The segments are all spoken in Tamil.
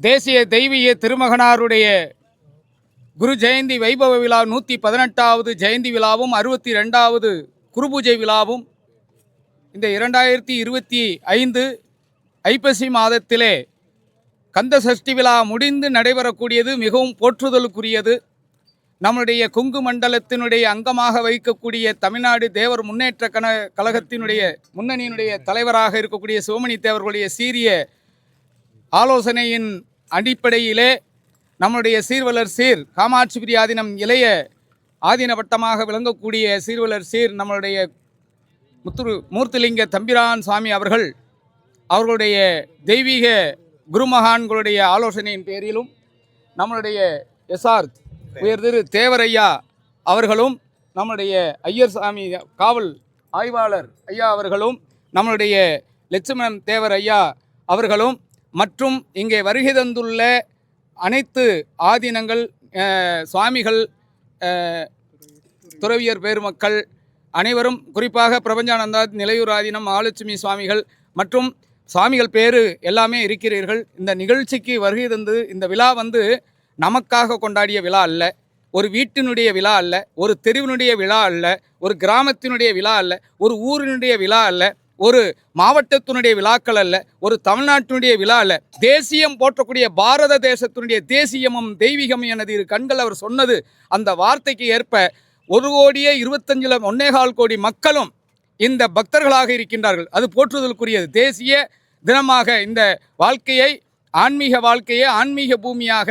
தேசிய தெய்வீக திருமகனாருடைய குரு ஜெயந்தி வைபவ விழா நூற்றி பதினெட்டாவது ஜெயந்தி விழாவும் அறுபத்தி ரெண்டாவது குருபூஜை விழாவும் இந்த இரண்டாயிரத்தி இருபத்தி ஐந்து ஐப்பசி மாதத்திலே கந்த சஷ்டி விழா முடிந்து நடைபெறக்கூடியது மிகவும் போற்றுதலுக்குரியது. நம்முடைய கொங்கு மண்டலத்தினுடைய அங்கமாக வைக்கக்கூடிய தமிழ்நாடு தேவர் முன்னேற்ற கன கழகத்தினுடைய முன்னணியினுடைய தலைவராக இருக்கக்கூடிய சிவமணி தேவர்களுடைய சீரிய ஆலோசனையின் அடிப்படையிலே நம்முடைய சீர்வலர் சீர் காமாட்சிபுரி ஆதீனம் இளைய ஆதீன வட்டமாக விளங்கக்கூடிய சீர்வலர் சீர் நம்மளுடைய முத்துரு மூர்த்திலிங்க தம்பிரான் சுவாமி அவர்கள் அவர்களுடைய தெய்வீக குருமகான்களுடைய ஆலோசனையின் பேரிலும் நம்மளுடைய எஸ்ஆர் உயர் திரு தேவரையா அவர்களும் நம்முடைய ஐயர் சாமி காவல் ஆய்வாளர் ஐயா அவர்களும் நம்மளுடைய லட்சுமணன் தேவர் ஐயா அவர்களும் மற்றும் இங்கே வருகை தந்துள்ள அனைத்து ஆதீனங்கள் சுவாமிகள் துறவியர் பெருமக்கள் அனைவரும் குறிப்பாக பிரபஞ்சானந்தா நிலையூர் ஆதீனம் மகாலட்சுமி சுவாமிகள் மற்றும் சுவாமிகள் பேரு எல்லாமே இருக்கிறீர்கள். இந்த நிகழ்ச்சிக்கு வருகை தந்து இந்த விழா வந்து நமக்காக கொண்டாடிய விழா அல்ல. ஒரு வீட்டினுடைய விழா அல்ல ஒரு தெருவினுடைய விழா அல்ல ஒரு கிராமத்தினுடைய விழா அல்ல ஒரு ஊரினுடைய விழா அல்ல. ஒரு மாவட்டத்தினுடைய விழாக்கள் அல்ல ஒரு தமிழ்நாட்டினுடைய விழா அல்ல. தேசியம் போற்றக்கூடிய பாரத தேசத்தினுடைய தேசியமும் தெய்வீகமும் எனது இரு கண்கள் அவர் சொன்னது. அந்த வார்த்தைக்கு ஏற்ப ஒரு கோடியே இருபத்தஞ்சில் ஒன்னேகால் கோடி மக்களும் இந்த பக்தர்களாக இருக்கின்றார்கள். அது போற்றுதலுக்குரியது. தேசிய தினமாக இந்த வாழ்க்கையை ஆன்மீக வாழ்க்கையை ஆன்மீக பூமியாக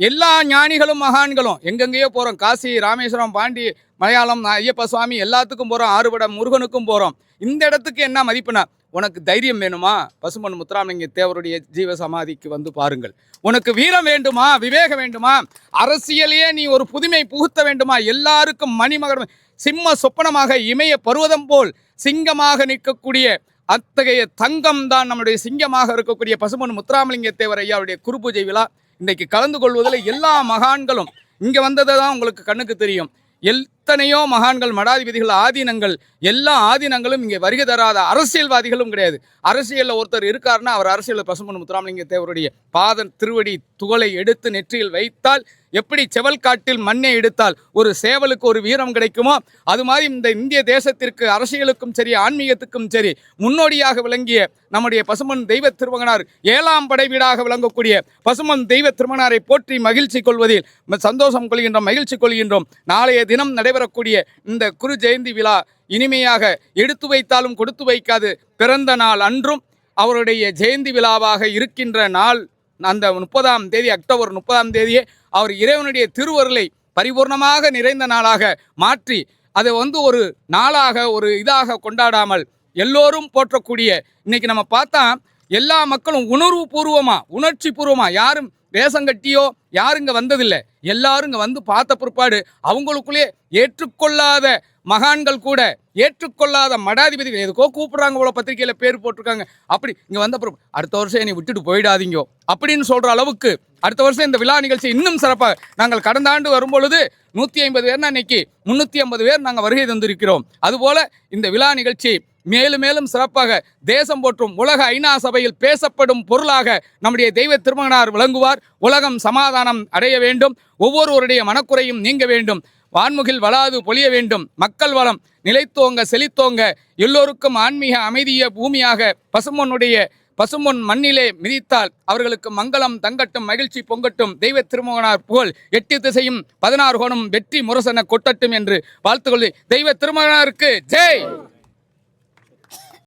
எல்லா ஞானிகளும் மகான்களும் எங்கெங்கேயோ போகிறோம் காசி ராமேஸ்வரம் பாண்டி மலையாளம் ஐயப்ப சுவாமி எல்லாத்துக்கும் போகிறோம் ஆறுபடம் முருகனுக்கும் போகிறோம் இந்த இடத்துக்கு என்ன மதிப்புனா உனக்கு தைரியம் வேணுமா? பசுமன் முத்துராமலிங்க தேவருடைய ஜீவ சமாதிக்கு வந்து பாருங்கள். உனக்கு வீரம் வேண்டுமா? விவேகம் வேண்டுமா? அரசியலையே நீ ஒரு புதுமை புகுத்த வேண்டுமா? எல்லாருக்கும் மணிமகரம் சிம்ம சொப்பனமாக இமய பருவதம் போல் சிங்கமாக நிற்கக்கூடிய அத்தகைய தங்கம் தான் நம்முடைய சிங்கமாக இருக்கக்கூடிய பசுமன் முத்துராமலிங்க தேவர் ஐயாவுடைய குருபூஜை விழா. இன்றைக்கு கலந்து கொள்வதில் எல்லா மகான்களும் இங்கே வந்ததை தான் உங்களுக்கு கண்ணுக்கு தெரியும். எல் எத்தனையோ மகான்கள் மடாதிபதிகள் ஆதீனங்கள் எல்லா ஆதீனங்களும் இங்கே வருகை தராத அரசியல்வாதிகளும் கிடையாது. அரசியலில் ஒருத்தர் இருக்காருன்னா அவர் அரசியலில் பசுமன் முத்துராமலிங்க தேவருடைய பாத திருவடி துகளை எடுத்து நெற்றியில் வைத்தால் எப்படி செவல் காட்டில் மண்ணை எடுத்தால் ஒரு சேவலுக்கு ஒரு வீரம் கிடைக்குமோ? அது மாதிரி இந்த இந்திய தேசத்திற்கு அரசியலுக்கும் சரி ஆன்மீகத்துக்கும் சரி முன்னோடியாக விளங்கிய நம்முடைய பசுமன் தெய்வ திருமகனார் ஏழாம் படை வீடாக விளங்கக்கூடிய பசுமன் தெய்வ திருமகனாரை போற்றி மகிழ்ச்சி கொள்வதில் சந்தோஷம் கொள்கின்றோம் மகிழ்ச்சி கொள்கின்றோம். நாளைய தினம் நடைபெறக்கூடிய இந்த குரு ஜெயந்தி விழா இனிமையாக எடுத்து வைத்தாலும் கொடுத்து வைக்காது. பிறந்த நாள் அன்றும் அவருடைய ஜெயந்தி விழாவாக இருக்கின்ற நாள் அந்த முப்பதாம் தேதி அக்டோபர் முப்பதாம் தேதியே அவர் இறைவனுடைய திருவருளை பரிபூர்ணமாக நிறைந்த நாளாக மாற்றி அதை வந்து ஒரு நாளாக ஒரு இதாக கொண்டாடாமல் எல்லோரும் போற்றக்கூடிய இன்னைக்கு நம்ம பார்த்தா எல்லா மக்களும் உணர்வு பூர்வமாக உணர்ச்சி பூர்வமாக யாரும் வேஷம் கட்டியோ யாரும் இங்கே வந்ததில்லை? எல்லாரும் இங்கே வந்து பார்த்த பிற்பாடு அவங்களுக்குள்ளே ஏற்றுக்கொள்ளாத மகான்கள் கூட ஏற்றுக்கொள்ளாத மடாதிபதிகள் எதுக்கோ கூப்பிட்றாங்க போல பத்திரிக்கையில் பேர் போட்டிருக்காங்க. அப்படி இங்கே வந்த அப்புறம் அடுத்த வருஷம் என்னை விட்டுட்டு போயிடாதீங்கோ. அப்படின்னு சொல்கிற அளவுக்கு அடுத்த வருஷம் இந்த விழா நிகழ்ச்சி இன்னும் சிறப்பாக நாங்கள் கடந்த ஆண்டு வரும்பொழுது நூற்றி ஐம்பது பேர்னா இன்னைக்கு முந்நூற்றி ஐம்பது பேர் நாங்கள் வருகை தந்திருக்கிறோம். அதுபோல் இந்த விழா நிகழ்ச்சி மேலும் மேலும் சிறப்பாக தேசம் போற்றும் உலக ஐநா சபையில் பேசப்படும் பொருளாக நம்முடைய தெய்வ திருமகனார் விளங்குவார். உலகம் சமாதானம் அடைய வேண்டும். ஒவ்வொருவருடைய மனக்குறையும் நீங்க வேண்டும். வான்முகில் வளாது பொழிய வேண்டும். மக்கள் வளம் நிலைத்தோங்க செழித்தோங்க. எல்லோருக்கும் ஆன்மீக அமைதிய பூமியாக பசுமொன்னுடைய பசுமொன் மண்ணிலே மிதித்தால் அவர்களுக்கு மங்களம் தங்கட்டும் மகிழ்ச்சி பொங்கட்டும். தெய்வ திருமகனார் புகழ் எட்டு திசையும் பதினாறு கோணம் வெற்றி முரசன கொட்டட்டும் என்று வாழ்த்துக்கொள்ளி. தெய்வ திருமகனாருக்கு ஜெய்!